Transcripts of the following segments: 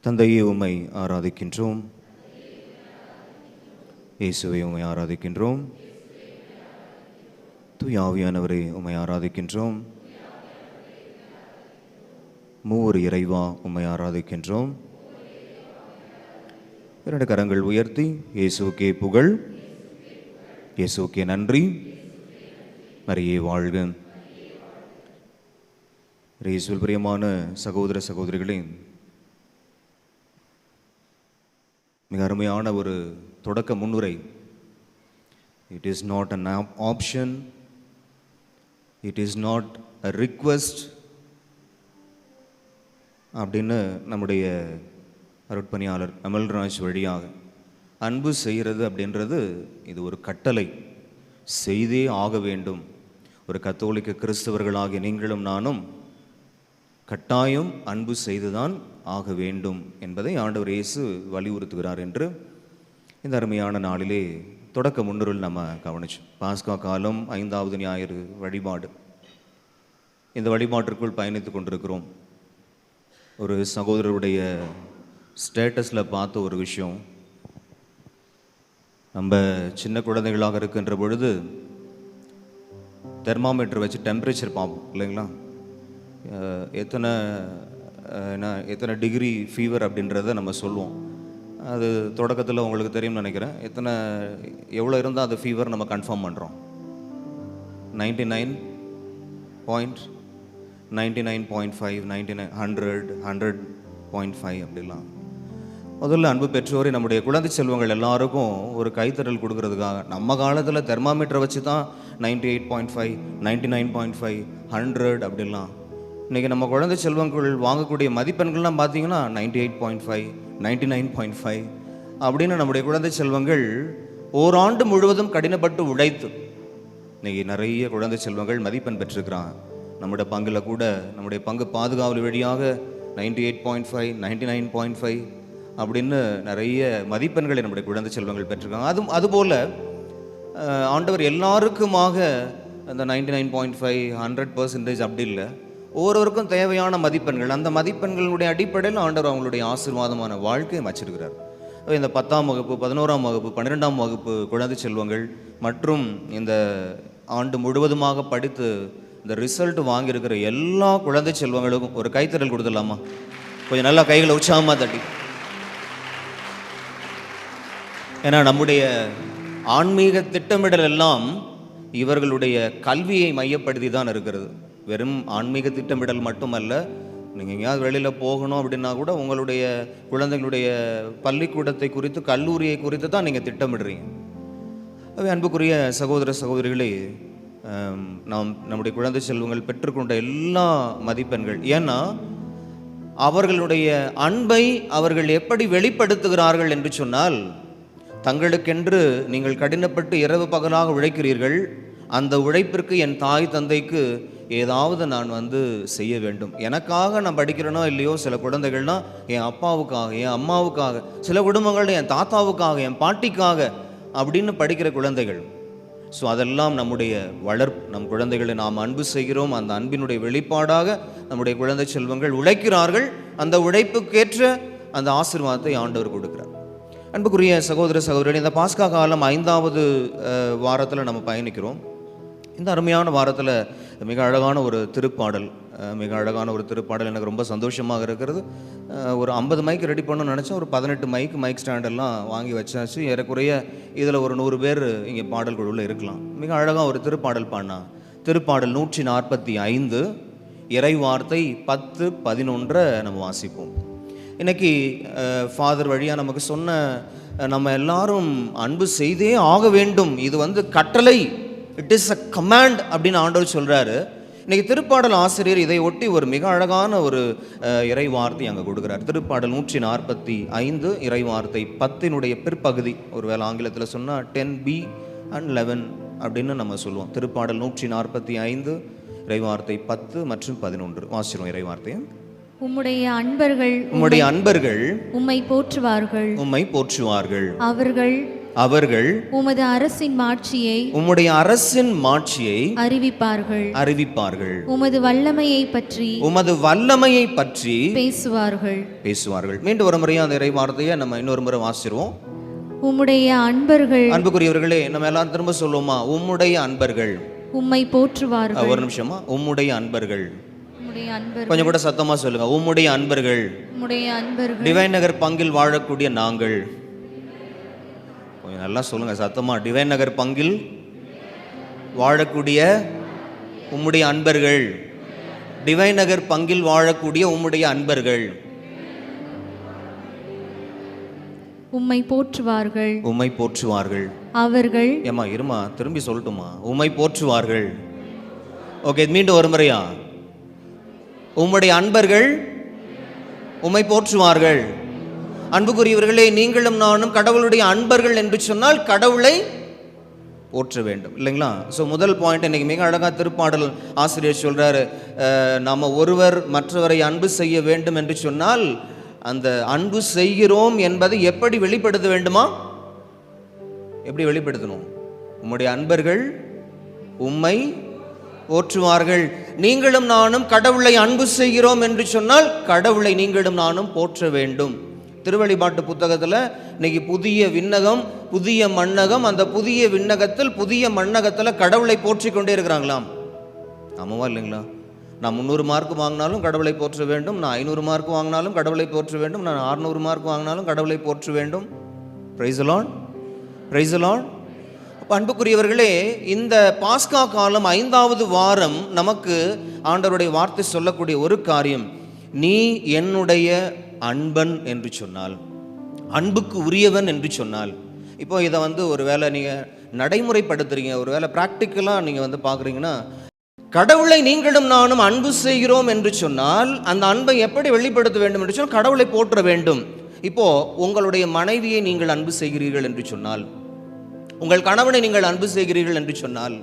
தந்தையே உம்மை ஆராதிக்கின்றோம். இயேசுவை உம்மை ஆராதிக்கின்றோம். தூய் ஆவியானவரை உம்மை ஆராதிக்கின்றோம். மூவர் இறைவா உம்மை ஆராதிக்கின்றோம். இரண்டு கரங்கள் உயர்த்தி இயேசுக்கே புகழ். இயேசுக்கே நன்றி. மரியே வாழ்க. இயேசுவில் பிரியமான சகோதர சகோதரிகளின் மிக அருமையான ஒரு தொடக்க முன்னுரை. It is not an option it is not a request அப்படின்னு நம்முடைய அருட்பணியாளர் அமல்ராஜ் வழியாக அன்பு செய்கிறது அப்படின்றது இது ஒரு கட்டளை. செய்தே ஆக வேண்டும். ஒரு கத்தோலிக்க கிறிஸ்தவர்களாகிய நீங்களும் நானும் கட்டாயம் அன்பு செய்துதான் ஆக வேண்டும் என்பதை ஆண்டவர் இயேசு வலியுறுத்துகிறார் என்று இந்த அருமையான நாளிலே தொடக்க முன்னுரில் நம்ம கவனிச்சோம். பாஸ்கா காலம் ஐந்தாவது ஞாயிறு வழிபாடு. இந்த வழிபாட்டிற்குள் பயணித்து கொண்டிருக்கிறோம். ஒரு சகோதரருடைய ஸ்டேட்டஸில் பார்த்த ஒரு விஷயம். நம்ம சின்ன குழந்தைகளாக இருக்கின்ற பொழுது தெர்மாமீட்டர் வச்சு டெம்பரேச்சர் பார்ப்போம் இல்லைங்களா? எத்தனை என்ன எத்தனை டிகிரி ஃபீவர் அப்படின்றத நம்ம சொல்லுவோம். அது தொடக்கத்தில் உங்களுக்கு தெரியும்னு நினைக்கிறேன். எத்தனை எவ்வளோ இருந்தால் அது ஃபீவர் நம்ம கன்ஃபார்ம் பண்ணுறோம் ninety nine point ninety nine point five ninety nine hundred hundred point five அப்படிலாம். முதல்ல அன்பு பெற்றோரை நம்முடைய குழந்தை செல்வங்கள் எல்லாருக்கும் ஒரு கைத்தறல் கொடுக்கறதுக்காக. நம்ம காலத்தில் தெர்மாமீட்டரை வச்சு தான் ninety eight point five ninety nine point five hundred அப்படிலாம். இன்றைக்கி நம்ம குழந்தை செல்வங்கள் வாங்கக்கூடிய மதிப்பெண்கள்லாம் பார்த்தீங்கன்னா ninety eight point five ninety nine point five அப்படின்னு நம்முடைய குழந்தை செல்வங்கள் ஓராண்டு முழுவதும் கடினப்பட்டு உழைத்து இன்னைக்கு நிறைய குழந்தை செல்வங்கள் மதிப்பெண் பெற்றிருக்கிறான். நம்முடைய பங்கில் கூட நம்முடைய பங்கு பாதுகாவல் வழியாக ninety eight point five ninety nine point five அப்படின்னு நிறைய மதிப்பெண்களை நம்முடைய குழந்தை செல்வங்கள் பெற்றிருக்காங்க. அதுவும் அதுபோல் ஆண்டவர் எல்லாருக்குமாக அந்த ninety nine point five hundred percentage அப்படி இல்லை. ஒவ்வொருவருக்கும் தேவையான மதிப்பெண்கள். அந்த மதிப்பெண்களுடைய அடிப்படையில் ஆண்டவர் அவங்களுடைய ஆசீர்வாதமான வாழ்க்கையை வச்சிருக்கிறார் இந்த பத்தாம் வகுப்பு பதினோராம் வகுப்பு பன்னிரெண்டாம் வகுப்பு குழந்தை செல்வங்கள் மற்றும் இந்த ஆண்டு முழுவதுமாக படித்து இந்த ரிசல்ட் வாங்கியிருக்கிற எல்லா குழந்தை செல்வங்களுக்கும் ஒரு கைத்தறல் கொடுத்துடலாமா? கொஞ்சம் நல்லா கைகளை உற்சாகமாக தட்டி. ஏன்னா நம்முடைய ஆன்மீக திட்டமிடல் எல்லாம் இவர்களுடைய கல்வியை மையப்படுத்தி தான் இருக்கிறது. வெறும் ஆன்மீக திட்டமிடல் மட்டுமல்ல நீங்கள் எங்கேயாவது வெளியில் போகணும் அப்படின்னா கூட உங்களுடைய குழந்தைகளுடைய பள்ளிக்கூடத்தை குறித்து கல்லூரியை குறித்து தான் நீங்கள் திட்டமிடுறீங்க. அவை அன்புக்குரிய சகோதர சகோதரிகளே நாம் நம்முடைய குழந்தை செல்வங்கள் பெற்றுக்கொண்ட எல்லா மதிப்பெண்கள். ஏன்னா அவர்களுடைய அன்பை அவர்கள் எப்படி வெளிப்படுத்துகிறார்கள் என்று சொன்னால் தங்களுக்கென்று நீங்கள் கடினப்பட்டு இரவு பகலாக உழைக்கிறீர்கள் அந்த உழைப்பிற்கு என் தாய் தந்தைக்கு ஏதாவது நான் வந்து செய்ய வேண்டும். எனக்காக நான் படிக்கிறேனோ இல்லையோ சில குழந்தைகள்னா என் அப்பாவுக்காக என் அம்மாவுக்காக சில குடும்பங்கள் என் தாத்தாவுக்காக என் பாட்டிக்காக அப்படின்னு படிக்கிற குழந்தைகள். ஸோ அதெல்லாம் நம்முடைய வளர்ப்பு. நம் குழந்தைகளை நாம் அன்பு செய்கிறோம். அந்த அன்பினுடைய வெளிப்பாடாக நம்முடைய குழந்தை செல்வங்கள் உழைக்கிறார்கள். அந்த உழைப்புக்கேற்ற அந்த ஆசிர்வாதத்தை ஆண்டவர் கொடுக்கிறார். அன்புக்குரிய சகோதர சகோதரி இந்த பாஸ்கா காலம் ஐந்தாவது வாரத்தில் நம்ம பயணிக்கிறோம். இந்த அருமையான வாரத்தில் மிக அழகான ஒரு திருப்பாடல். மிக அழகான ஒரு திருப்பாடல். எனக்கு ரொம்ப சந்தோஷமாக இருக்கிறது. ஒரு ஐம்பது மைக் ரெடி பண்ணணும்னு நினச்சேன். ஒரு பதினெட்டு மைக் மைக் ஸ்டாண்டெல்லாம் வாங்கி வச்சாச்சு. ஏறக்குறைய இதில் ஒரு நூறு பேர் இங்கே பாடல் குழுவில் இருக்கலாம். மிக அழகாக ஒரு திருப்பாடல் பாடினா. திருப்பாடல் நூற்றி நாற்பத்தி ஐந்து இறை வார்த்தை பத்து பதினொன்றை நம்ம வாசிப்போம். இன்னைக்கு ஃபாதர் வழியாக நமக்கு சொன்ன நம்ம எல்லாரும் அன்பு செய்தே ஆக வேண்டும். இது வந்து கட்டளை. இட் இஸ் அ கமாண்ட் அப்படின்னு ஆண்டவர் சொல்றாரு. இன்னைக்கு திருப்பாடல் ஆசிரியர் இதை ஒட்டி ஒரு மிக அழகான ஒரு இறை வார்த்தை அங்கே கொடுக்குறார். திருப்பாடல் நூற்றி நாற்பத்தி ஐந்து இறை வார்த்தை பத்தினுடைய பிற்பகுதி. ஒருவேளை ஆங்கிலத்தில் சொன்னால் டென் பி அண்ட் லெவன் அப்படின்னு நம்ம சொல்லுவோம். திருப்பாடல் நூற்றி நாற்பத்தி ஐந்து இறைவார்த்தை பத்து மற்றும் பதினொன்று. வாசிக்கிறோம் இறைவார்த்தையை உம்முடைய அன்பர்கள் உம்முடைய அன்பர்கள் உம்மை போற்றுவார்கள். உம்மை போற்றுவார்கள். அவர்கள் அவர்கள் உமது அரசின் மாட்சியை உம்முடைய அரசின் மாட்சியை அறிவிப்பார்கள். அறிவிப்பார்கள். உமது வல்லமையை பற்றி உமது வல்லமையை பற்றி பேசுவார்கள். பேசுவார்கள். மீண்டும் ஒரு முறையும் அந்த இறை வார்த்தையை நம்ம இன்னொரு முறை வாசிடுவோம் உம்முடைய அன்பர்கள் அன்புக்குரியவர்களே நம்ம எல்லாம் திரும்ப சொல்லுவோமா? உம்முடைய அன்பர்கள். உம்மை போற்றுவார்கள். ஒரு நிமிஷமா உம்முடைய அன்பர்கள். கொஞ்சம் கூட சத்தமா சொல்லுங்க. உம்முடைய அன்பர்கள். உம்முடைய அன்பர்கள். டிவைன் நகர் பங்கில் வாழக்கூடிய நாங்கள். நல்லா சொல்லுங்க. சத்தமா டிவைன் நகர் பங்கில் வாழக்கூடிய உம்முடைய அன்பர்கள். டிவைன் நகர் பங்கில் வாழக்கூடிய உம்முடைய அன்பர்கள். உம்மை போற்றுவார்கள். உம்மை போற்றுவார்கள். அவர்கள் ஏமா இருமா திரும்பி சொல்லட்டுமா? உம்மை போற்றுவார்கள். ஓகே மீண்டும் ஒரு முறையா உம்முடைய அன்பர்கள் உம்மை போற்றுவார்கள். அன்புக்குரியவர்களே நீங்களும் நானும் கடவுளுடைய அன்பர்கள் என்று சொன்னால் கடவுளை போற்ற வேண்டும். இல்லைங்களா? ஸோ முதல் பாயிண்ட் இன்னைக்கு மிக அழகாக திருப்பாடல் ஆசிரியர் சொல்கிறாரு நம்ம ஒருவர் மற்றவரை அன்பு செய்ய வேண்டும் என்று சொன்னால் அந்த அன்பு செய்கிறோம் என்பதை எப்படி வெளிப்படுத்த வேண்டுமா? எப்படி வெளிப்படுத்தணும்? உம்முடைய அன்பர்கள் உம்மை போற்றுவார்கள். நீங்களும் நானும் கடவுளை அன்பு செய்கிறோம் என்று சொன்னால் கடவுளை நீங்களும் நானும் போற்ற வேண்டும். திருவழிபாட்டு புத்தகத்தில் இன்னைக்கு புதிய விண்ணகம் புதிய மண்ணகம் அந்த புதிய விண்ணகத்தில் புதிய மண்ணகத்தில் கடவுளை போற்றி கொண்டே இருக்கிறாங்களாம். ஆமாவா இல்லைங்களா? நான் முந்நூறு மார்க் வாங்கினாலும் கடவுளை போற்ற வேண்டும் நான் ஐநூறு மார்க் வாங்கினாலும் கடவுளை போற்ற வேண்டும் நான் அறுநூறு மார்க் வாங்கினாலும் கடவுளை போற்ற வேண்டும். பிரைசலான் பிரைசலான் அன்புக்குரியவர்களே இந்த பாஸ்கா காலம் ஐந்தாவது வாரம் நமக்கு ஆண்டவருடைய வார்த்தை சொல்லக்கூடிய ஒரு காரியம். நீ என்னுடைய அன்பன் என்று சொன்னால் அன்புக்கு உரியவன் என்று சொன்னால் இப்போ இதை வந்து ஒரு வேளை நீங்கள் நடைமுறைப்படுத்துறீங்க ஒரு வேளை ப்ராக்டிக்கலாக நீங்கள் வந்து பார்க்குறீங்கன்னா கடவுளை நீங்களும் நானும் அன்பு செய்கிறோம் என்று சொன்னால் அந்த அன்பை எப்படி வெளிப்படுத்த வேண்டும் என்று சொன்னால் கடவுளை போற்ற வேண்டும். இப்போது உங்களுடைய மனைவியை நீங்கள் அன்பு செய்கிறீர்கள் என்று சொன்னால் உங்கள் கணவனை நீங்கள் அன்பு செய்கிறீர்கள் என்று சொன்னால்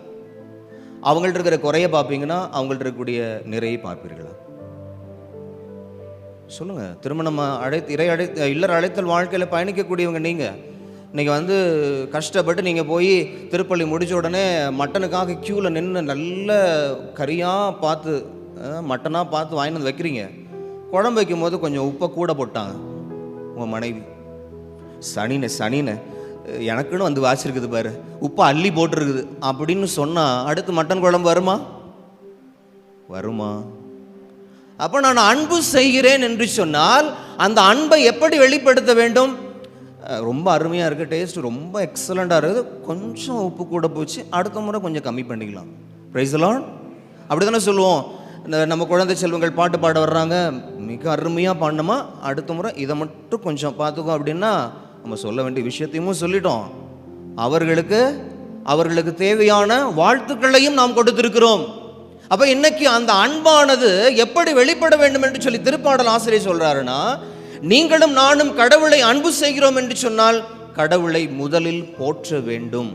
அவங்கள்ட்ட இருக்கிற குறைய பார்ப்பீங்கன்னா அவங்கள்ட்ட இருக்கக்கூடிய நிறையை பார்ப்பீர்களா? சொல்லுங்க. திருமணம் அழைத்து இறை அழை இல்லற அழைத்தல் வாழ்க்கையில் பயணிக்கக்கூடியவங்க நீங்க. இன்னைக்கு வந்து கஷ்டப்பட்டு நீங்க போய் திருப்பள்ளி முடிச்ச உடனே மட்டனுக்காக க்யூவில் நின்று நல்ல கறியாக பார்த்து மட்டனாக மட்டனா பார்த்து வாங்கிட்டு வந்து வைக்கிறீங்க. குழம்பு வைக்கும் போது கொஞ்சம் உப்பை கூட போட்டாங்க. உங்கள் மனைவி. சனின சனின எனக்குன்னு வந்து வாசிருக்குது பாரு. உப்பு அள்ளி போட்டிருக்குது. அப்படின்னு சொன்னால் அடுத்து மட்டன் குழம்பு வருமா? வருமா? அப்போ நான் அன்பு செய்கிறேன் என்று சொன்னால் அந்த அன்பை எப்படி வெளிப்படுத்த வேண்டும்? ரொம்ப அருமையாக இருக்குது டேஸ்ட் ரொம்ப எக்ஸலண்ட்டாக இருக்குது. கொஞ்சம் உப்பு கூட போச்சு அடுத்த முறை கொஞ்சம் கம்மி பண்ணிக்கலாம். ப்ரைஸ்லான் அப்படி தானே சொல்லுவோம். இந்த நம்ம குழந்தை செல்வங்கள் பாட்டு பாட வர்றாங்க மிக அருமையாக பாடினோமா அடுத்த முறை இதை மட்டும் கொஞ்சம் பார்த்துக்கோ அப்படின்னா நம்ம சொல்ல வேண்டிய விஷயத்தையும் சொல்லிட்டோம். அவர்களுக்கு அவர்களுக்கு தேவையான வாழ்த்துக்களையும் நாம் கொடுத்திருக்கிறோம். அப்போ இன்னைக்கு அந்த அன்பானது எப்படி வெளிப்பட வேண்டும் என்று சொல்லி திருப்பாடல் ஆசிரியர் சொல்கிறாருன்னா நீங்களும் நானும் கடவுளை அன்பு செய்கிறோம் என்று சொன்னால் கடவுளை முதலில் போற்ற வேண்டும்.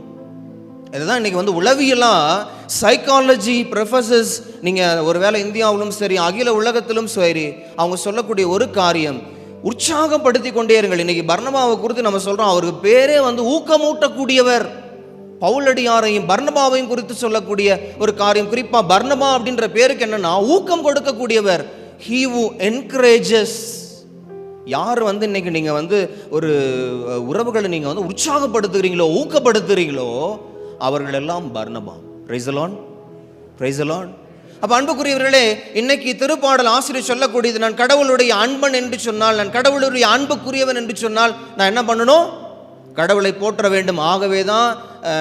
இதுதான் இன்னைக்கு வந்து உளவியலாக சைக்காலஜி ப்ரொஃபஸர்ஸ் நீங்கள் ஒருவேளை இந்தியாவிலும் சரி அகில உலகத்திலும் சரி அவங்க சொல்லக்கூடிய ஒரு காரியம் உற்சாகப்படுத்தி கொண்டே இருங்கள். இன்னைக்கு பர்ணபாவை குறித்து நம்ம சொல்கிறோம் அவருக்கு பேரே வந்து ஊக்கமூட்டக்கூடியவர். பவுலடியாரையும் பர்ணபாவையும் குறித்து சொல்லக்கூடிய ஒரு காரியம். குறிப்பா பர்ணபா அப்படின்ற பேருக்கு என்னன்னா ஊக்கம் கொடுக்கக்கூடியவர். ஹீ உ என்கரேஜஸ் யார் வந்து இன்னைக்கு நீங்கள் வந்து ஒரு உறவுகளை நீங்கள் வந்து உற்சாகப்படுத்துகிறீங்களோ ஊக்கப்படுத்துகிறீங்களோ அவர்கள் எல்லாம் பர்ணபா பிரைசலான் பிரைசலான் அப்போ அன்புக்குரியவர்களே இன்னைக்கு திருப்பாடல் ஆசிரியர் சொல்லக்கூடியது நான் கடவுளுடைய அன்பன் என்று சொன்னால் நான் கடவுளுடைய அன்புக்குரியவன் என்று சொன்னால் நான் என்ன பண்ணணும்? கடவுளை போற்ற வேண்டும். ஆகவே தான்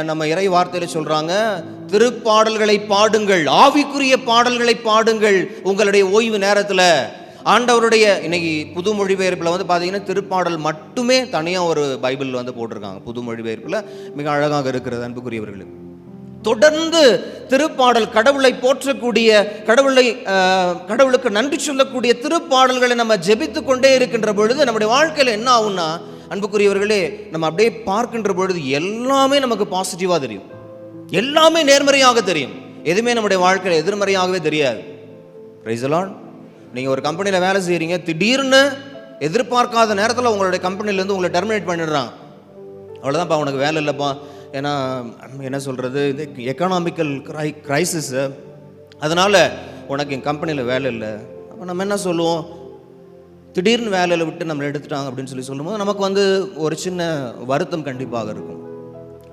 நம்ம இறை வார்த்தையில் சொல்கிறாங்க திருப்பாடல்களை பாடுங்கள் ஆவிக்குரிய பாடல்களை பாடுங்கள் உங்களுடைய ஓய்வு நேரத்தில். ஆண்டவருடைய இன்னைக்கு புது மொழிபெயர்ப்பில் வந்து பார்த்தீங்கன்னா திருப்பாடல் மட்டுமே தனியாக ஒரு பைபிள் வந்து போட்டிருக்காங்க. புது மொழிபெயர்ப்பில் மிக அழகாக இருக்கிறது அன்புக்குரியவர்களுக்கு தொடர்ந்து திருப்பாடல் கடவுளை போற்றக்கூடிய கடவுளை கடவுளுக்கு நன்றி சொல்லக்கூடிய திருப்பாடல்களை நம்ம ஜெபித்து கொண்டே இருக்கின்ற பொழுது நம்முடைய வாழ்க்கையில் என்ன ஆகும்னா அன்புக்குரியவர்களே நம்ம அப்படியே பார்க்கின்ற பொழுது எல்லாமே நமக்கு பாசிட்டிவாக தெரியும். எல்லாமே நேர்மறையாக தெரியும். எதுவுமே நம்முடைய வாழ்க்கையில் எதிர்மறையாகவே தெரியாது. ரைசலான் நீங்கள் ஒரு கம்பெனியில் வேலை செய்கிறீங்க திடீர்னு எதிர்பார்க்காத நேரத்தில் உங்களுடைய கம்பெனிலேருந்து உங்களை டெர்மினேட் பண்ணிடுறான். அவ்வளோதான்ப்பா உனக்கு வேலை இல்லைப்பா. ஏன்னா என்ன சொல்கிறது இது எக்கனாமிக்கல் க்ரை க்ரைசிஸு அதனால் உனக்கு என் கம்பெனியில் வேலை இல்லை. அப்போ நம்ம என்ன சொல்லுவோம்? திடீர்னு வேலையில் விட்டு நம்மளை எடுத்துட்டாங்க அப்படின்னு சொல்லி சொல்லும்போது நமக்கு வந்து ஒரு சின்ன வருத்தம் கண்டிப்பாக இருக்கும்.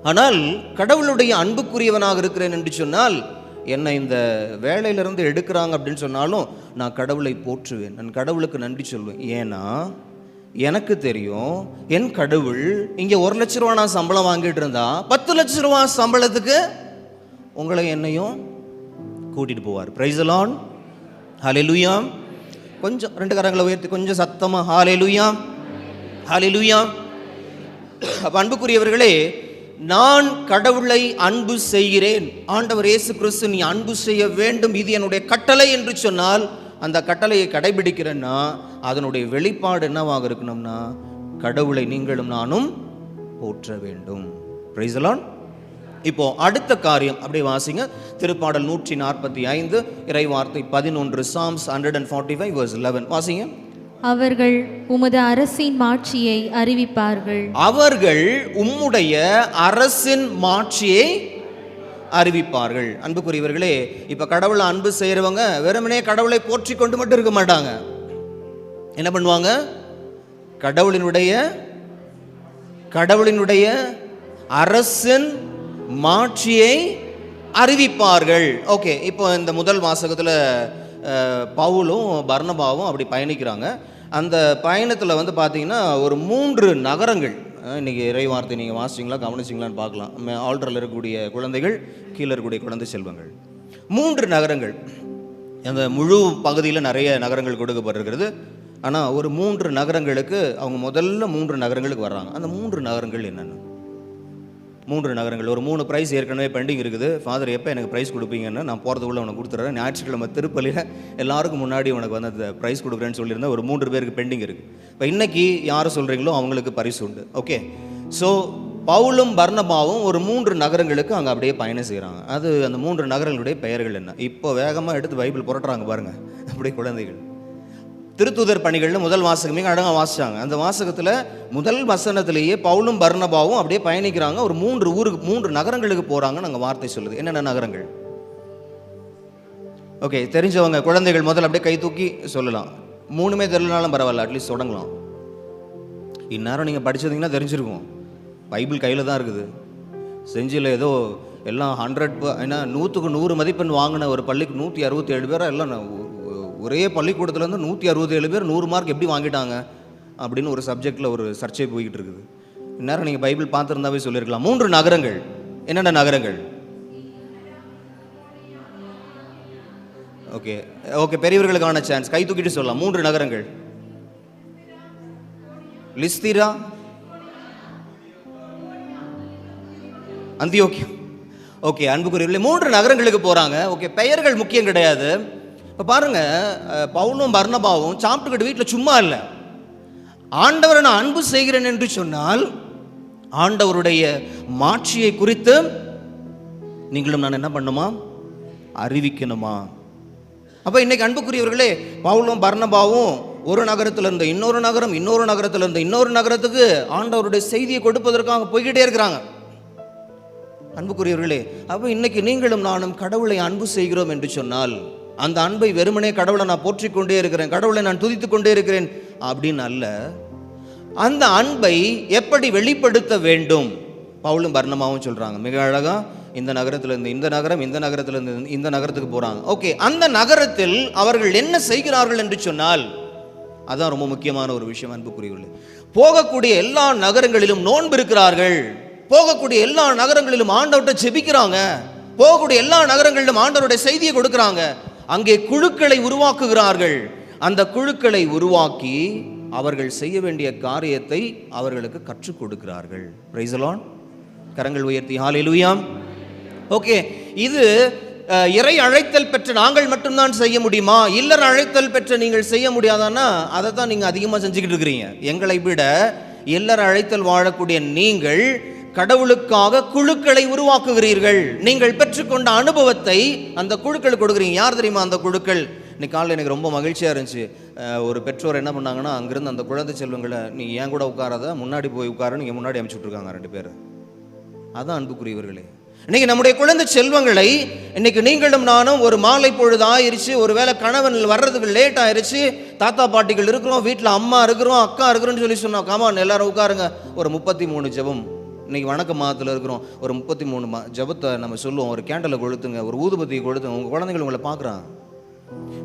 ஆனால் கடவுளுடைய அன்புக்குரியவனாக இருக்கிறேன் என்று சொன்னால் என்னை இந்த வேலையிலிருந்து எடுக்கிறாங்க அப்படின்னு சொன்னாலும் நான் கடவுளை போற்றுவேன். நான் கடவுளுக்கு நன்றி சொல்வேன். ஏன்னா எனக்கு தெரியும் என் கடவுள் இங்கே ஒரு லட்ச ரூபா நான் சம்பளம் வாங்கிட்டு இருந்தா பத்து லட்ச ரூபா சம்பளத்துக்கு உங்களை என்னையும் கூட்டிட்டு போவார். பிரைசலான் ஹலெலுயாம் கொஞ்சம் ரெண்டு கரங்களை உயர்த்தி கொஞ்சம் சத்தமா ஹalleluya ஹalleluya. அப்போ அன்புக்குரியவர்களே நான் கடவுளை அன்பு செய்கிறேன். ஆண்டவர் இயேசு கிறிஸ்து நீ அன்பு செய்ய வேண்டும். இது என்னுடைய கட்டளை. என்று சொன்னால் அந்த கட்டளையை கடைபிடிக்கிறேன்னா அதனுடைய வெளிப்பாடு என்னவாக இருக்கணும்னா கடவுளை நீங்களும் நானும் போற்ற வேண்டும். பிரைசலான் இப்போ அடுத்த காரியம் அப்படியே வாசிங்க. திருப்பாடல் நூற்றி நாற்பத்தி ஐந்து இறை வார்த்தை பதினொன்று Psalms hundred and forty five verse eleven வாசிங்க. அவர்கள் உமது அரசின் மாட்சியை அறிவிப்பார்கள். அவர்கள் உம்முடைய அரசின் மாட்சியை அறிவிப்பார்கள். அன்புக்குரியவர்களே இப்ப கடவுளை அன்பு செய்யறவங்க வெறுமனே கடவுளை போற்றி கொண்டு மட்டும் இருக்க மாட்டாங்க. என்ன பண்ணுவாங்க? கடவுளினுடைய கடவுளினுடைய அரசின் மாட்சியை அறிவிப்பார்கள். ஓகே இப்போ இந்த முதல் வாசகத்தில் பவுலும் பர்ணபாவும் அப்படி பயணிக்கிறாங்க. அந்த பயணத்தில் வந்து பார்த்தீங்கன்னா ஒரு மூன்று நகரங்கள். இன்றைக்கி இன்னைக்கு இறை வார்த்தை நீங்கள் வாசிச்சிங்களா கவனிச்சிங்களான்னு பார்க்கலாம். ஆல்டரில் இருக்கக்கூடிய குழந்தைகள் கீழே இருக்கக்கூடிய குழந்தை செல்வங்கள். மூன்று நகரங்கள். அந்த முழு பகுதியில் நிறைய நகரங்கள் கொடுக்கப்பட்டிருக்கிறது. ஆனால் ஒரு மூன்று நகரங்களுக்கு அவங்க முதல்ல மூன்று நகரங்களுக்கு வர்றாங்க. அந்த மூன்று நகரங்கள் என்னென்ன? மூன்று நகரங்கள். ஒரு மூணு ப்ரைஸ் ஏற்கனவே பெண்டிங் இருக்குது. ஃபாதர் எப்போ எனக்கு ப்ரைஸ் கொடுப்பீங்கன்னு நான் போகிறதுக்குள்ள உனக்கு கொடுத்துட்றேன் ஞாயிற்றுக்கிழமை திருப்பலியில் எல்லாருக்கும் முன்னாடி உனக்கு வந்து அந்த ப்ரைஸ் கொடுக்குறேன்னு சொல்லியிருந்தேன். ஒரு மூன்று பேருக்கு பெண்டிங் இருக்குது இப்போ இன்றைக்கி யார் சொல்கிறீங்களோ அவங்களுக்கு பரிசு உண்டு. ஓகே ஸோ பவுலும் பர்ணபாவும் ஒரு மூன்று நகரங்களுக்கு அங்கே அப்படியே பயணம் செய்கிறாங்க அது அந்த மூன்று நகரங்களுடைய பெயர்கள் என்ன? இப்போ வேகமாக எடுத்து பைபிள் புரட்டுறாங்க பாருங்கள் அப்படியே குழந்தைகள். திருத்தூதர் பணிகள்னு முதல் வாசகம் மிக அழகாக வாசிச்சாங்க. அந்த வாசகத்தில் முதல் வசனத்திலேயே பவுலும் பர்ணபாவும் அப்படியே பயணிக்கிறாங்க. ஒரு மூன்று ஊருக்கு மூன்று நகரங்களுக்கு போகிறாங்கன்னு அங்கே வார்த்தை சொல்லுது. என்னென்ன நகரங்கள்? ஓகே தெரிஞ்சவங்க குழந்தைகள் முதல்ல அப்படியே கை தூக்கி சொல்லலாம். மூணுமே தெரியலனாலும் பரவாயில்ல அட்லீஸ்ட் தொடங்கலாம். இந்நேரம் நீங்கள் படிச்சிருந்தீங்கன்னா தெரிஞ்சிருக்கும். பைபிள் கையில் தான் இருக்குது. செஞ்சியில் ஏதோ எல்லாம் ஹண்ட்ரட் ஏன்னா நூற்றுக்கு நூறு மதிப்பெண் வாங்கின ஒரு பள்ளிக்கு நூற்றி அறுபத்தி ஏழு பேராக எல்லாம் நான் ஒரே பள்ளிக்கூடத்துலேருந்து நூற்றி அறுபது ஏழு பேர் நூறு மார்க் எப்படி வாங்கிட்டாங்க அப்படின்னு ஒரு சப்ஜெக்டில் ஒரு சர்ச்சை போய்கிட்டு இருக்குது. இந்நேரம் நீங்கள் பைபிள் பார்த்துருந்தாவே சொல்லியிருக்கலாம். மூன்று நகரங்கள். என்னென்ன நகரங்கள்? ஓகே. ஓகே பெரியவர்களுக்கான சான்ஸ் கை தூக்கிட்டு சொல்லலாம். மூன்று நகரங்கள். லிஸ்திரா. அந்தியோக்கியம் ஓகே அன்புக்குரியவர்களே மூன்று நகரங்களுக்கு போகிறாங்க ஓகே பெயர்கள் முக்கியம் கிடையாது. இப்போ பாருங்கள் பவுலும் பர்ணபாவும் சாப்பிட்டுக்கிட்டு வீட்டில் சும்மா இல்லை. ஆண்டவரை நான் அன்பு செய்கிறேன் என்று சொன்னால் ஆண்டவருடைய மாட்சியை குறித்து நீங்களும் நான் என்ன பண்ணுமா? அறிவிக்கணுமா? அப்போ இன்னைக்கு அன்புக்குரியவர்களே பவுலும் பர்ணபாவும் ஒரு நகரத்திலிருந்து இன்னொரு நகரம் இன்னொரு நகரத்திலிருந்து இன்னொரு நகரத்துக்கு ஆண்டவருடைய செய்தியை கொடுப்பதற்காக போய்கிட்டே இருக்கிறாங்க. அன்புக்குரியவர்களே அப்போ இன்னைக்கு நீங்களும் நானும் கடவுளை அன்பு செய்கிறோம் என்று சொன்னால் அந்த அன்பை வெறுமனே கடவுளை நான் போற்றி கொண்டே இருக்கிறேன் கடவுளை நான் துதித்துக் கொண்டே இருக்கிறேன் அப்படின்னு அல்ல. அந்த அன்பை எப்படி வெளிப்படுத்த வேண்டும்? பவுலும் பர்ணமாவும் சொல்கிறாங்க மிக அழகாக இந்த நகரத்திலிருந்து இந்த நகரம் இந்த நகரத்திலிருந்து இந்த நகரத்துக்கு போகிறாங்க ஓகே அந்த நகரத்தில் அவர்கள் என்ன செய்கிறார்கள் என்று சொன்னால் அதான் ரொம்ப முக்கியமான ஒரு விஷயம் அன்புக்குரியவர்களே. போகக்கூடிய எல்லா நகரங்களிலும் நோன்பு இருக்கிறார்கள். போகக்கூடிய எல்லா நகரங்களிலும் ஆண்டவர்கிட்ட ஜெபிக்கிறாங்க. போகக்கூடிய எல்லா நகரங்களிலும் ஆண்டவருடைய செய்தியை கொடுக்குறாங்க. அங்கே குழுக்களை உருவாக்குகிறார்கள். அந்த குழுக்களை உருவாக்கி அவர்கள் செய்ய வேண்டிய காரியத்தை அவர்களுக்கு கற்றுக் கொடுக்கிறார்கள். பிரைசலான் கரங்கள் உயர்த்தி ஹாலிலுயாம் ஓகே இது இறை அழைத்தல் பெற்ற நாங்கள் மட்டும்தான் செய்ய முடியுமா? இல்லற அழைத்தல் பெற்ற நீங்கள் செய்ய முடியாதான்னா அதை தான் நீங்கள் அதிகமாக செஞ்சுக்கிட்டு இருக்கிறீங்க. எங்களை விட இல்லற அழைத்தல் வாழக்கூடிய நீங்கள் கடவுளுக்காக குழுக்களை உருவாக்குகிறீர்கள். நீங்கள் பெற்றுக்கொண்ட அனுபவத்தை அந்த குழுக்கள் கொடுக்குறீங்க. யார் தெரியுமா அந்த குழுக்கள்? இன்னைக்கு காலையில் எனக்கு ரொம்ப மகிழ்ச்சியாக இருந்துச்சு. ஒரு பெற்றோர் என்ன பண்ணாங்கன்னா அங்கேருந்து அந்த குழந்தை செல்வங்களை நீ ஏன் கூட உட்காராத? முன்னாடி போய் உட்கார நீங்கள் முன்னாடி அனுப்பிச்சி ரெண்டு பேர். அதான் அன்புக்குரியவர்களே. இன்னைக்கு நம்முடைய குழந்தை செல்வங்களை இன்னைக்கு நீங்களும் நானும் ஒரு மாலை பொழுது ஆயிருச்சு ஒரு வேளை கணவன் வர்றதுக்கு லேட் ஆயிருச்சு தாத்தா பாட்டிகள் இருக்கிறோம் வீட்டில் அம்மா இருக்கிறோம் அக்கா இருக்கிறோன்னு சொல்லி சொன்னோம் காமான் எல்லாரும் உட்காருங்க. ஒரு முப்பத்தி மூணு ஜபம். இன்னைக்கு வணக்க மாதத்தில் இருக்கிறோம். ஒரு முப்பத்தி மூணு மா ஜெபத்தை நம்ம சொல்லுவோம். ஒரு கேண்டலை கொளுத்துங்க. ஒரு ஊதுபத்தியை கொளுத்துங்க. உங்கள் குழந்தைகள் உங்களை பார்க்குறான்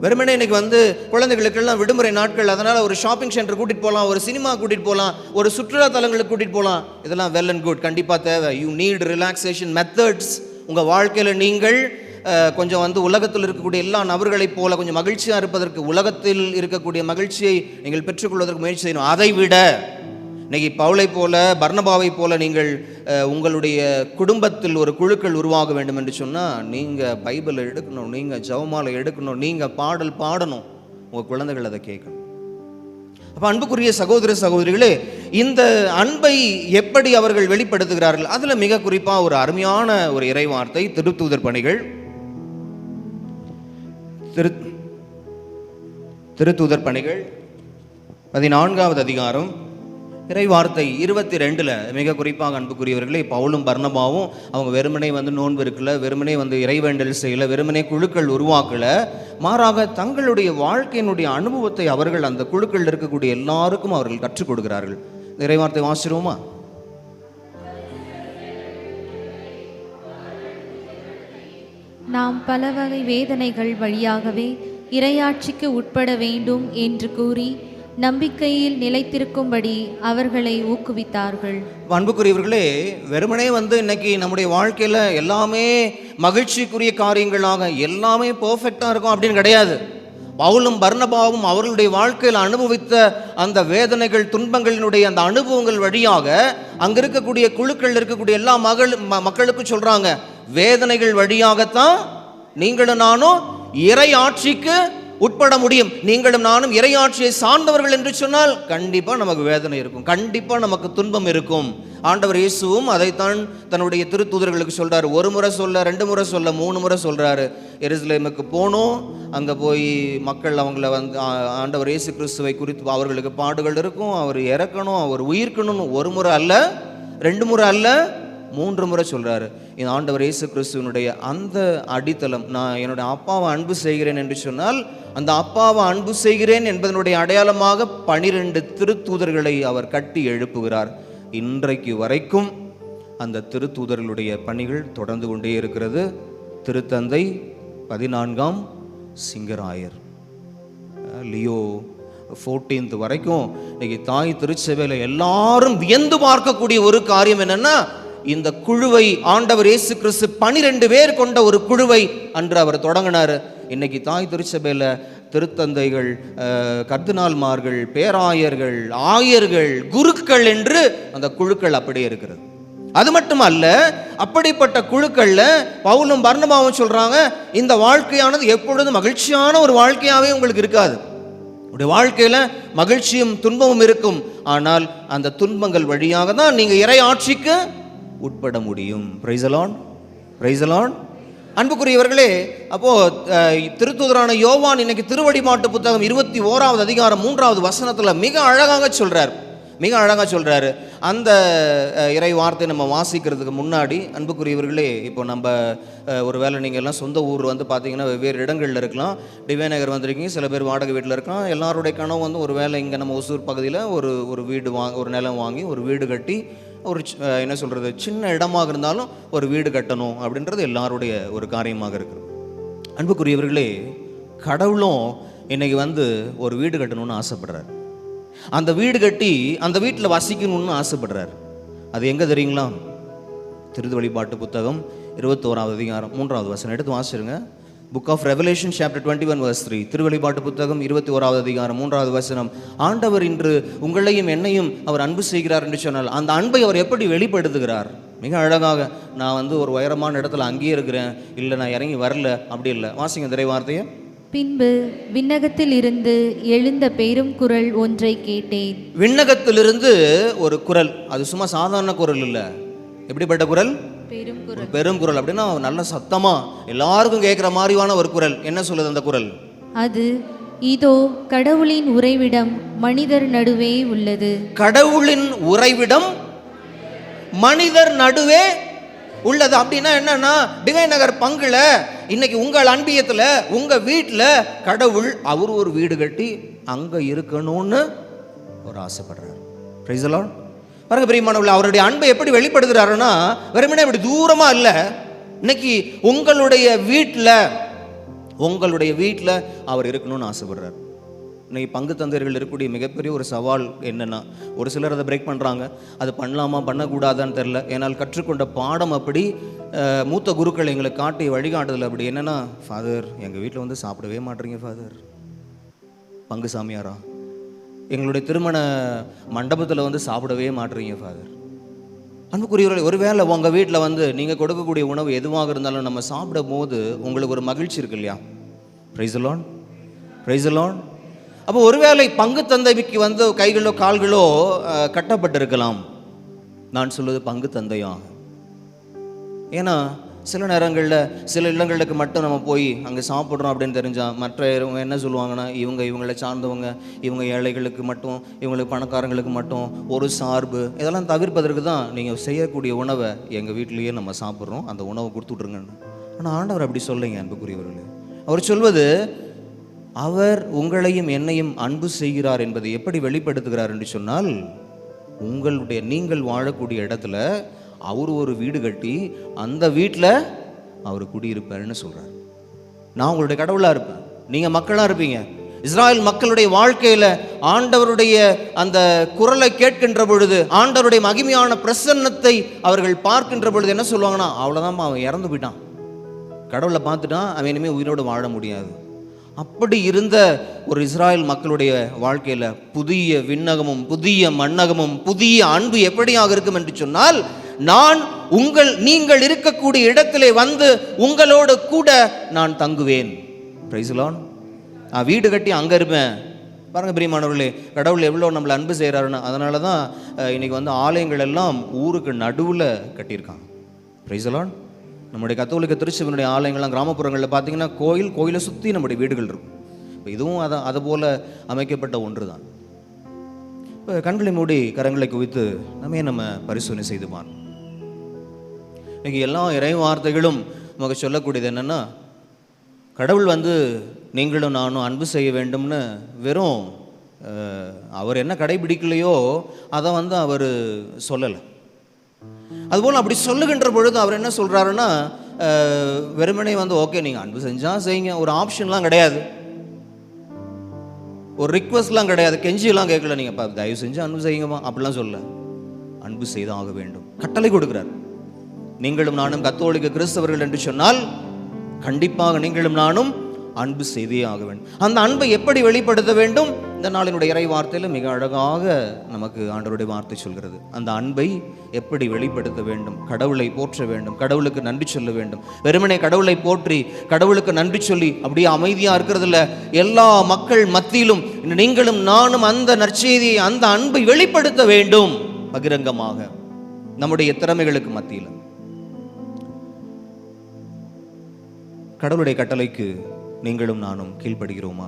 வெறுமனே இன்னைக்கு வந்து குழந்தைகளுக்கெல்லாம் விடுமுறை நாட்கள். அதனால் ஒரு ஷாப்பிங் சென்டர் கூட்டிகிட்டு போகலாம் ஒரு சினிமா கூட்டிகிட்டு போகலாம் ஒரு சுற்றுலா தலங்களுக்கு கூட்டிகிட்டு போகலாம் இதெல்லாம் வெல் அண்ட் குட் கண்டிப்பாக தேவை. யூ நீட் ரிலாக்ஸேஷன் மெத்தட்ஸ் உங்கள் வாழ்க்கையில் நீங்கள் கொஞ்சம் வந்து உலகத்தில் இருக்கக்கூடிய எல்லா நபர்களைப் போல கொஞ்சம் மகிழ்ச்சியாக இருப்பதற்கு உலகத்தில் இருக்கக்கூடிய மகிழ்ச்சியை நீங்கள் பெற்றுக்கொள்வதற்கு முயற்சி செய்யணும். அதை விட இன்னைக்கு பவுலை போல பர்ணபாவை போல நீங்கள் உங்களுடைய குடும்பத்தில் ஒரு குழுக்கள் உருவாக வேண்டும் என்று சொன்னால் நீங்கள் பைபிளை எடுக்கணும் நீங்கள் ஜெபமாலை எடுக்கணும் நீங்கள் பாடல் பாடணும். உங்கள் குழந்தைகள் அதை கேட்கணும். அப்போ அன்புக்குரிய சகோதர சகோதரிகளே இந்த அன்பை எப்படி அவர்கள் வெளிப்படுத்துகிறார்கள்? அதில் மிக குறிப்பாக ஒரு அருமையான ஒரு இறைவார்த்தை திருத்தூதர் பணிகள். திரு திருத்தூதர் பணிகள். பதினான்காவது அதிகாரம். இறைவார்த்தை இருபத்தி ரெண்டில் மிக குறிப்பாக அன்புக்குரியவர்களே பவுலும் பர்ணபாவும் அவங்க வெறுமனே வந்து நோன்பு இருக்கல வெறுமனே வந்து இறைவேண்டல் செய்யலை வெறுமனே குழுக்கள் உருவாக்கல. மாறாக தங்களுடைய வாழ்க்கையினுடைய அனுபவத்தை அவர்கள் அந்த குழுக்கள் இருக்கக்கூடிய எல்லாருக்கும் அவர்கள் கற்றுக் கொடுக்கிறார்கள். இறைவார்த்தை வாசிடுவோமா நாம் பல வகை வேதனைகள் வழியாகவே இரையாட்சிக்கு உட்பட வேண்டும் என்று கூறி நம்பிக்கையில் நிலைத்திருக்கும்படி அவர்களை ஊக்குவித்தார்கள். அன்புக்குரியவர்களே வெறுமனே வந்து இன்னைக்கு நம்முடைய வாழ்க்கையில் எல்லாமே மகிழ்ச்சிக்குரிய காரியங்களாக எல்லாமே பர்ஃபெக்டாக இருக்கும் அப்படின்னு கிடையாது. பவுலும் பர்ணபாவும் அவர்களுடைய வாழ்க்கையில் அனுபவித்த அந்த வேதனைகள் துன்பங்களினுடைய அந்த அனுபவங்கள் வழியாக அங்க இருக்கக்கூடிய குழுக்கள் இருக்கக்கூடிய எல்லா மகள் ம- மக்களுக்கும் சொல்றாங்க வேதனைகள் வழியாகத்தான் நீங்களும் நானும் இறை ஆட்சிக்கு உட்பட முடியும். நீங்களும் நானும் இறையாட்சியை சார்ந்தவர்கள் என்று சொன்னால் கண்டிப்பாக நமக்கு வேதனை இருக்கும். கண்டிப்பாக நமக்கு துன்பம் இருக்கும். ஆண்டவர் இயேசுவும் அதைத்தான் தன்னுடைய திருத்தூதர்களுக்கு சொல்றாரு. ஒரு முறை சொல்ல ரெண்டு முறை சொல்ல மூணு முறை சொல்றாரு. எருசலேமுக்கு போகணும் அங்கே போய் மக்கள் அவங்கள வந்து ஆண்டவர் இயேசு கிறிஸ்துவை குறித்து அவர்களுக்கு பாடுகள் இருக்கும். அவர் இறக்கணும் அவர் உயிர்க்கணும்னு ஒரு முறை அல்ல ரெண்டு முறை அல்ல மூன்று முறை சொல்கிறாரு இந்த ஆண்டவர் இயேசு கிறிஸ்துவனுடைய அந்த அடித்தளம் நான் என்னுடைய அப்பாவை அன்பு செய்கிறேன் என்று சொன்னால் அந்த அப்பாவை அன்பு செய்கிறேன் என்பதனுடைய அடையாளமாக பனிரெண்டு திருத்தூதர்களை அவர் கட்டி எழுப்புகிறார். இன்றைக்கு வரைக்கும் அந்த திருத்தூதர்களுடைய பணிகள் தொடர்ந்து கொண்டே இருக்கிறது. திருத்தந்தை பதினான்காம் சிங்கராயர். லியோ ஃபோர்டீன்த் வரைக்கும் இன்னைக்கு தாய் திருச்சபையில் எல்லாரும் வியந்து பார்க்கக்கூடிய ஒரு காரியம் என்னென்னா இந்த குழுவை ஆண்டவர் இயேசு கிறிஸ்து பனிரெண்டு பேர் கொண்ட ஒரு குழுவை அன்று அவர் தொடங்கினார். இன்னைக்கு தாய் திருச்சபையில் திருத்தந்தைகள் அஹ், கர்தினால்மார்கள் பேராயர்கள் ஆயர்கள் குருக்கள் என்று அந்த குழுக்கள் அப்படியே இருக்கிறது. அது மட்டும் அல்ல அப்படிப்பட்ட குழுக்கள்ல பவுலும் பர்ணபாவும் சொல்றாங்க இந்த வாழ்க்கையானது எப்பொழுதும் மகிழ்ச்சியான ஒரு வாழ்க்கையாவே உங்களுக்கு இருக்காது. உடைய வாழ்க்கையில மகிழ்ச்சியும் துன்பமும் இருக்கும். ஆனால் அந்த துன்பங்கள் வழியாக தான் நீங்க இறை ஆட்சிக்கு உட்பட முடியும். பிரைசலான் பிரைசலான் அன்புக்குரியவர்களே அப்போ திருத்துதரான திருத்தூதரான யோவான் இன்னைக்கு திருவடிமாட்டு புத்தகம் இருபத்தி ஓராவது அதிகாரம் மூன்றாவது வசனத்தில் மிக அழகாக சொல்றார். மிக அழகாக சொல்றாரு. அந்த இறை வார்த்தை நம்ம வாசிக்கிறதுக்கு முன்னாடி அன்புக்குரியவர்களே இப்போ நம்ம ஒரு வேளை நீங்கள் எல்லாம் சொந்த ஊர் வந்து பார்த்தீங்கன்னா வெவ்வேறு இடங்களில் இருக்கலாம். டிவேநகர் வந்திருக்கீங்க சில பேர் வாடகை வீட்டில் இருக்கலாம். எல்லாருடைய கனவு வந்து ஒரு வேளை இங்கே நம்ம ஒசூர் பகுதியில் ஒரு ஒரு வீடு வாங்க ஒரு நிலம் வாங்கி ஒரு வீடு கட்டி ஒரு என்ன சொல்கிறது சின்ன இடமாக இருந்தாலும் ஒரு வீடு கட்டணும் அப்படின்றது எல்லாருடைய ஒரு காரியமாக இருக்குது அன்புக்குரியவர்களே கடவுளும் இன்னைக்கு வந்து ஒரு வீடு கட்டணும்னு ஆசைப்படுறாரு. அந்த வீடு கட்டி அந்த வீட்டில் வசிக்கணும்னு ஆசைப்படுறாரு. அது எங்கே தெரியுங்களா? திருது வழிபாட்டு புத்தகம் இருபத்தோராவது அதிகாரம் மூன்றாவது வசனம். எடுத்து வாசிருங்க book of revelation chapter twenty one verse three திருவழிபாட்டு புத்தகம் இருபத்தி ஓராவது அதிகாரம் மூன்றாவது வசனம். ஆண்டவர் இன்று உங்களையும் என்னையும் அவர் அன்பு செய்கிறார் என்று சொன்னால் அந்த அன்பை அவர் எப்படி வெளிப்படுத்துகிறார்? மிக அழகாக நான் வந்து ஒரு உயரமான இடத்துல அங்கேயே இருக்கிறேன். இல்லை நான் இறங்கி வரல. அப்படி இல்லை. வாசிங்க திரை வார்த்தையை. பின்பு விண்ணகத்தில் இருந்து எழுந்த பெரும் குரல் ஒன்றை கேட்டேன். விண்ணகத்திலிருந்து ஒரு குரல். அது சும்மா சாதாரண குரல் இல்லை. எப்படிப்பட்ட குரல்? பெரும் குரல் அப்படின்னா நல்ல சத்தமா எல்லாருக்கும் கேட்குற மாதிரியான ஒரு குரல். என்ன சொல்லுது அந்த குரல்? அது இதோ கடவுளின் உறைவிடம் மனிதர் நடுவே உள்ளது. கடவுளின் உறைவிடம் மனிதர் நடுவே உள்ளது. அப்படின்னா என்னன்னா டிவை நகர் பங்குல இன்னைக்கு உங்கள் அன்பியத்துல உங்க வீட்டில் கடவுள் அவர் ஒரு வீடு கட்டி அங்க இருக்கணும்னு ஒரு ஆசைப்படுறாரு. Praise the Lord. பாருங்க பிரியமானவர்களே அவருடைய அன்பை எப்படி வெளிப்படுத்துகிறாருன்னா வெறுமனே இப்படி தூரமாக இல்லை. இன்னைக்கு உங்களுடைய வீட்டில் உங்களுடைய வீட்டில் அவர் இருக்கணும்னு ஆசைப்படுறார். இன்னைக்கு பங்கு தந்தையர்கள் இருக்கக்கூடிய மிகப்பெரிய ஒரு சவால் என்னென்னா ஒரு சிலர் அதை பிரேக் பண்ணுறாங்க அது பண்ணலாமா பண்ணக்கூடாதான்னு தெரில ஏன்னால் கற்றுக்கொண்ட பாடம் அப்படி மூத்த குருக்கள் எங்களை காட்டி வழிகாட்டுதல் அப்படி. என்னென்னா ஃபாதர் எங்கள் வீட்டில் வந்து சாப்பிடவே மாட்டேறீங்க ஃபாதர் பங்கு சாமியாரா? எங்களுடைய திருமண மண்டபத்தில் வந்து சாப்பிடவே மாட்டுறீங்க ஃபாதர் அன்புக்குரியவர்கள் ஒருவேளை உங்கள் வீட்டில் வந்து நீங்கள் கொடுக்கக்கூடிய உணவு எதுவாக இருந்தாலும் நம்ம சாப்பிடும் போது உங்களுக்கு ஒரு மகிழ்ச்சி இருக்கு இல்லையா? ப்ரைஸ் ப்ரைஸலோன் ப்ரைஸ் அப்போ ஒருவேளை பங்கு தந்தைக்கு வந்து கைகளோ கால்களோ கட்டப்பட்டிருக்கலாம். நான் சொல்வது பங்கு தந்தையாக. ஏன்னா சில நேரங்களில் சில இல்லங்களுக்கு மட்டும் நம்ம போய் அங்கே சாப்பிட்றோம் அப்படின்னு தெரிஞ்சால் மற்ற இவங்க என்ன சொல்லுவாங்கன்னா இவங்க இவங்களை சார்ந்தவங்க இவங்க ஏழைகளுக்கு மட்டும் இவங்களுக்கு பணக்காரங்களுக்கு மட்டும் ஒரு சார்பு. இதெல்லாம் தவிர்ப்பதற்கு தான் நீங்கள் செய்யக்கூடிய உணவை எங்கள் வீட்லேயே நம்ம சாப்பிட்றோம். அந்த உணவை கொடுத்துட்ருங்கன்னு ஆனால் ஆண்டவர் அப்படி சொல்லுங்க அன்புக்குரியவர்களே. அவர் சொல்வது அவர் உங்களையும் என்னையும் அன்பு செய்கிறார் என்பதை எப்படி வெளிப்படுத்துகிறார்? என்று சொன்னால் உங்களுடைய நீங்கள் வாழக்கூடிய இடத்துல அவர் ஒரு வீடு கட்டி அந்த வீட்டில் அவர் குடியிருப்பாருன்னு சொல்கிறார் நான் உங்களுடைய கடவுளாக இருப்பேன். நீங்கள் மக்களாக இருப்பீங்க. இஸ்ராயல் மக்களுடைய வாழ்க்கையில் ஆண்டவருடைய அந்த குரலை கேட்கின்ற பொழுது ஆண்டவருடைய மகிமையான பிரசன்னத்தை அவர்கள் பார்க்கின்ற பொழுது என்ன சொல்லுவாங்கன்னா அவ்வளோதான் அவன் இறந்து போயிட்டான். கடவுளை பார்த்துட்டான் அவன் இனிமேல் உயிரோடு வாழ முடியாது. அப்படி இருந்த ஒரு இஸ்ராயல் மக்களுடைய வாழ்க்கையில் புதிய விண்ணகமும் புதிய மண்ணகமும் புதிய அன்பு எப்படியாக இருக்கும் என்று சொன்னால் நான் உங்கள் நீங்கள் இருக்கக்கூடிய இடத்திலே வந்து உங்களோடு கூட நான் தங்குவேன். பிரைஸ்லான் நான் வீடு கட்டி அங்கே இருப்பேன். பாருங்க பிரியமானவர்களே கடவுள் எவ்வளோ நம்மளை அன்பு செய்கிறாருன்னு அதனால தான் இன்னைக்கு வந்து ஆலயங்கள் எல்லாம் ஊருக்கு நடுவில் கட்டியிருக்காங்க. பிரைஸ்லான் நம்முடைய கத்தோலிக்க திருச்சிவனுடைய ஆலயங்கள்லாம் கிராமப்புறங்களில் பார்த்தீங்கன்னா கோயில் கோயிலை சுற்றி நம்முடைய வீடுகள் இருக்கும். இப்போ இதுவும் அதை அது போல் அமைக்கப்பட்ட ஒன்று தான் இப்போ கண்களை மூடி கரங்களை குவித்து நம்ம நம்ம பரிசோதனை செய்துமான் இன்றைக்கி இன்னைக்கு எல்லா இறை வார்த்தைகளும் நமக்கு சொல்லக்கூடியது என்னென்னா கடவுள் வந்து நீங்களும் நானும் அன்பு செய்ய வேண்டும்னு வெறும் அவர் என்ன கடைபிடிக்கலையோ அதை வந்து அவர் சொல்லலை. அதுபோல் அப்படி சொல்லுகின்ற பொழுது அவர் என்ன சொல்கிறாருன்னா வெறுமனே வந்து ஓகே நீங்கள் அன்பு செஞ்சால் செய்யுங்க. ஒரு ஆப்ஷன்லாம் கிடையாது. ஒரு ரிக்வஸ்ட்லாம் கிடையாது. கெஞ்சியெல்லாம் கேட்கல. நீங்கள் இப்போ தயவு செஞ்சு அன்பு செய்யுங்கம்மா. அப்படிலாம் சொல்ல அன்பு செய்தான் ஆக வேண்டும். கட்டளை கொடுக்குறாரு. நீங்களும் நானும் கத்தோலிக்க கிறிஸ்தவர்கள் என்று சொன்னால் கண்டிப்பாக நீங்களும் நானும் அன்பு செய்தே ஆக வேண்டும். அந்த அன்பை எப்படி வெளிப்படுத்த வேண்டும்? இந்த நாளினுடைய இறை வார்த்தையில் மிக அழகாக நமக்கு ஆண்டவருடைய வார்த்தை சொல்கிறது. அந்த அன்பை எப்படி வெளிப்படுத்த வேண்டும்? கடவுளை போற்ற வேண்டும். கடவுளுக்கு நன்றி சொல்ல வேண்டும். வெறுமனே கடவுளை போற்றி கடவுளுக்கு நன்றி சொல்லி அப்படியே அமைதியாக இருக்கிறதுல எல்லா மக்கள் மத்தியிலும் நீங்களும் நானும் அந்த நற்செய்தியை அந்த அன்பை வெளிப்படுத்த வேண்டும் பகிரங்கமாக. நம்முடைய திறமைகளுக்கு மத்தியில். கடவுளுடைய கட்டளைக்கு நீங்களும் நானும் கீழ்ப்படுகிறோமா?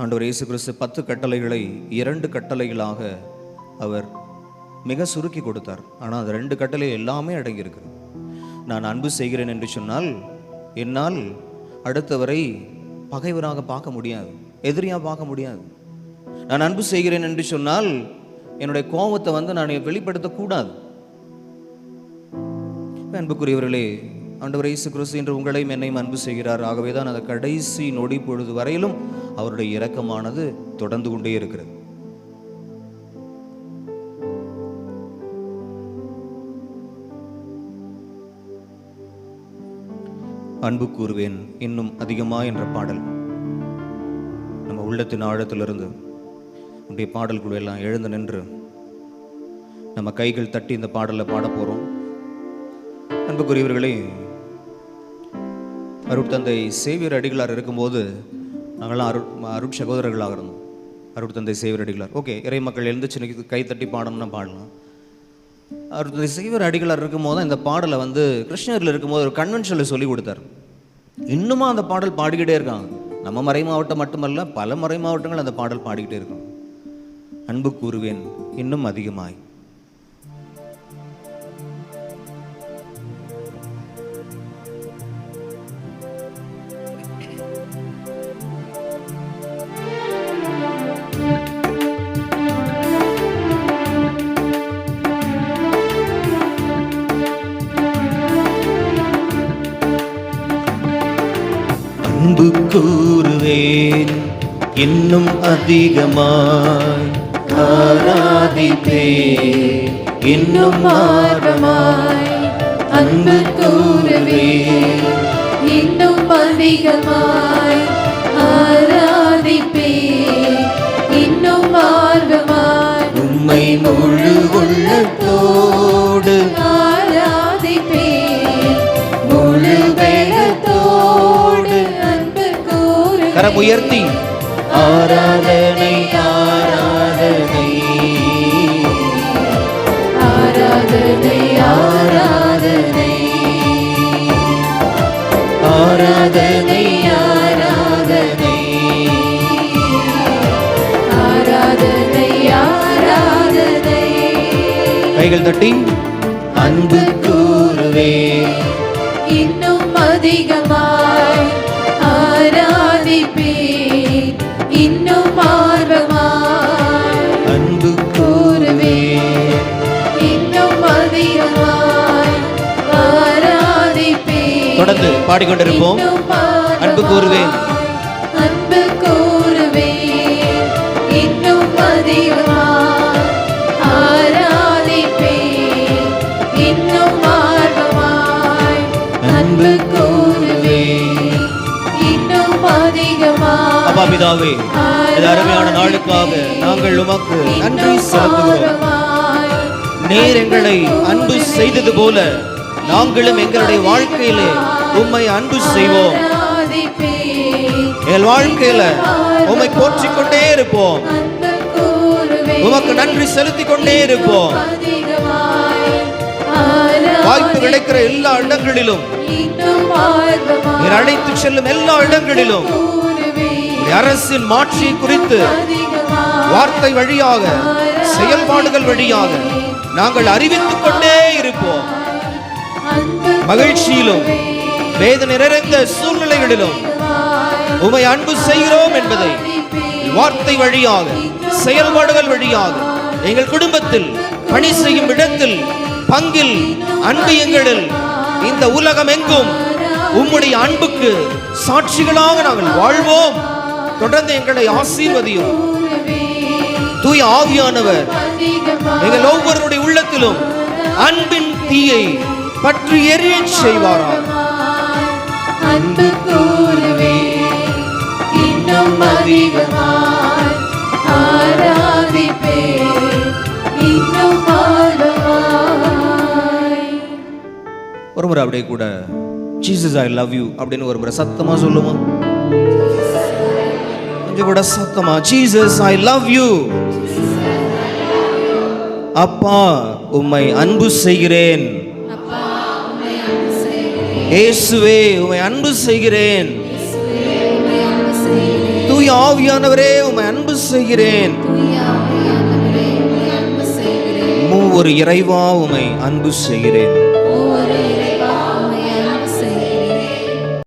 ஆண்டவர் இயேசு கிறிஸ்து பத்து கட்டளைகளை இரண்டு கட்டளைகளாக அவர் மிக சுருக்கி கொடுத்தார். ஆனால் அது ரெண்டு கட்டளை எல்லாமே அடங்கியிருக்கிறது. நான் அன்பு செய்கிறேன் என்று சொன்னால் என்னால் அடுத்தவரை பகைவராக பார்க்க முடியாது எதிரியாக பார்க்க முடியாது. நான் அன்பு செய்கிறேன் என்று சொன்னால் என்னுடைய கோபத்தை வந்து நான் வெளிப்படுத்தக்கூடாது. அன்புக்குரியவர்களே ஆண்டவர் இயேசு கிறிஸ்து என்று உங்களையும் என்னையும் அன்பு செய்கிறார். ஆகவே தான் அந்த கடைசி நொடி பொழுது வரையிலும் அவருடைய இரக்கமானது தொடர்ந்து கொண்டே இருக்கிறது. அன்பு கூறுவேன் இன்னும் அதிகமா என்ற பாடல். நம்ம உள்ளத்தின் ஆழத்திலிருந்து உன்னுடைய பாடல் எல்லாம் எழுந்து நின்று நம்ம கைகள் தட்டி இந்த பாடலை பாட போகிறோம் அன்புக்குரியவர்களே அருட்தந்தை சேவியர் அடிகளார் இருக்கும்போது நாங்களாம் அருட் அருட் சகோதரர்களாக இருந்தோம். அருட்தந்தை சேவியர் அடிகளார். ஓகே இறை மக்கள் எழுந்துச்சு கை தட்டி பாடணும்னா பாடலாம். அருட்தந்தை சேவியர் அடிகளார் இருக்கும்போது தான் இந்த பாடலை வந்து கிருஷ்ணகிரியில் இருக்கும்போது ஒரு கன்வென்ஷனில் சொல்லி கொடுத்தார். இன்னுமா அந்த பாடல் பாடிக்கிட்டே இருக்காங்க. நம்ம மறை மாவட்டம் மட்டுமல்ல பல மறை மாவட்டங்கள் அந்த பாடல் பாடிக்கிட்டே இருக்கும் அன்பு கூறுவேன் இன்னும் அதிகமாய். அன்பு கூறுவேன் இன்னும் அதிகமாய். ஆராதிப்பேன் இன்னும் ஆர்வமாய் அன்பு கூறவே. இன்னும் அதிகமாய் ஆராதிப்பே. இன்னும் ஆர்வமாய் உம்மை முழு உள்ளத்தோடு ஆராதிப்பே. முழு வேகத்தோடு அன்பு கூறு கரம் உயர்த்தி. ஆராதனை ஆராதனை ஆராதனை. ஆராதனை ஆராதனை. ஆராதனை ஆராதனை. கைகள் தட்டி. அன்பு கூறுவேன் இன்னும் அதிகமாய் தொடர்ந்து பாடிக்கொண்டிருப்போம். அன்பு கூறுவேன். அன்பு கூறுவேன். இன்னும் அதிகமாய் ஆராதிப்பேன். இன்னும் ஆர்வமாய் அன்பு கூறுவேன். இன்னும் அதிகமாய் அப்பா பிதாவே இந்த அருமையான நாளுக்காக நாங்கள் உமக்கு நன்றி செலுத்துகிறோம். நீர் எங்களை அன்பு செய்தது போல நாங்களும் எங்களுடைய வாழ்க்கையிலே உம்மை அன்பு செய்வோம். எங்கள் வாழ்க்கையில உம்மை போற்றிக் கொண்டே இருப்போம். உமக்கு நன்றி செலுத்திக் கொண்டே இருப்போம். வாய்ப்பு கிடைக்கிற எல்லா இடங்களிலும் அழைத்து செல்லும் எல்லா இடங்களிலும் அரசின் மாட்சி குறித்து வார்த்தை வழியாக செயல்பாடுகள் வழியாக நாங்கள் அறிவித்துக் கொண்டே இருப்போம். மகிழ்ச்சியிலும் வேதனை நிறைந்த சூழ்நிலைகளிலும் உமை அன்பு செய்கிறோம் என்பதை வார்த்தை வழியாக செயல்பாடுகள் வழியாக எங்கள் குடும்பத்தில் பணி செய்யும் இடத்தில் பங்கில் அன்பியங்களில் இந்த உலகம் எங்கும் உம்முடைய அன்புக்கு சாட்சிகளாக நாங்கள் வாழ்வோம். தொடர்ந்து எங்களை ஆசீர்வதியும். தூய ஆவியானவர் எங்கள் ஒவ்வொருவருடைய உள்ளத்திலும் அன்பின் தீயை பற்றி எரியச் செய்வாராம். அன்பு கூறுவே. இன்னும் அதிகமாய் ஆராதிப்பே. இன்னும் ஆழமாய். ஒரு முறை அப்படியே கூட ஜீசஸ் ஐ லவ் யூ அப்படின்னு ஒரு முறை சத்தமாக சொல்லுமா? கொஞ்சம் கூட சத்தமா ஜீசஸ் ஐ லவ் யூ அப்பா உம்மை அன்பு செய்கிறேன். இயேசுவே உமை அன்பு செய்கிறேன். தூய ஆவியானவரே உமை அன்பு செய்கிறேன். ஒரு இறைவா உமை அன்பு செய்கிறேன்.